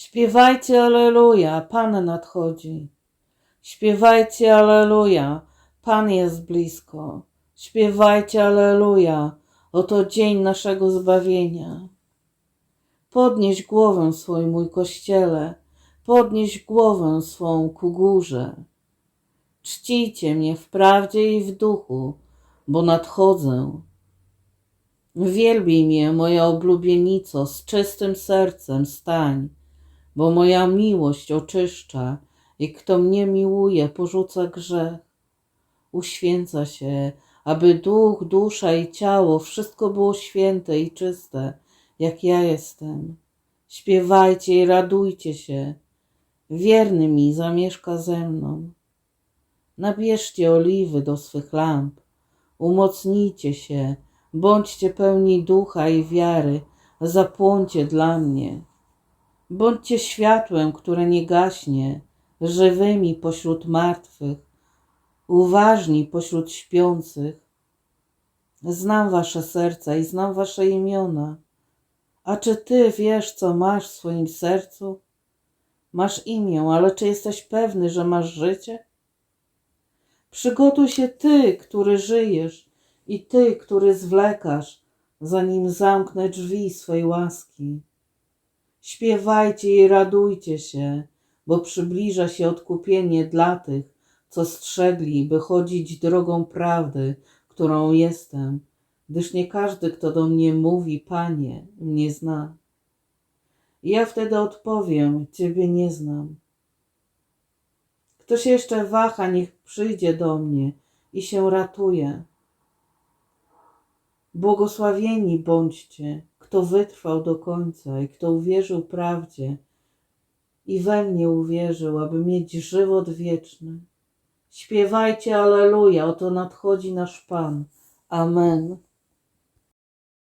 Śpiewajcie Alleluja, Pan nadchodzi. Śpiewajcie Alleluja, Pan jest blisko. Śpiewajcie Alleluja, oto dzień naszego zbawienia. Podnieś głowę swój, mój Kościele, podnieś głowę swą ku górze. Czcijcie mnie w prawdzie i w duchu, bo nadchodzę. Wielbij mnie, moja oblubienico, z czystym sercem stań, bo moja miłość oczyszcza i kto mnie miłuje, porzuca grzech. Uświęca się, aby duch, dusza i ciało wszystko było święte i czyste, jak ja jestem. Śpiewajcie i radujcie się. Wierny mi zamieszka ze mną. Nabierzcie oliwy do swych lamp, umocnijcie się, bądźcie pełni ducha i wiary, zapłoncie dla mnie. Bądźcie światłem, które nie gaśnie, żywymi pośród martwych, uważni pośród śpiących. Znam wasze serca i znam wasze imiona. A czy ty wiesz, co masz w swoim sercu? Masz imię, ale czy jesteś pewny, że masz życie? Przygotuj się ty, który żyjesz, i ty, który zwlekasz, zanim zamknę drzwi swej łaski. Śpiewajcie i radujcie się, bo przybliża się odkupienie dla tych, co strzegli, by chodzić drogą prawdy, którą jestem, gdyż nie każdy, kto do mnie mówi, Panie, mnie zna. Ja wtedy odpowiem, Ciebie nie znam. Kto się jeszcze waha, niech przyjdzie do mnie i się ratuje. Błogosławieni bądźcie, kto wytrwał do końca i kto uwierzył prawdzie i we mnie uwierzył, aby mieć żywot wieczny. Śpiewajcie Alleluja, oto nadchodzi nasz Pan. Amen.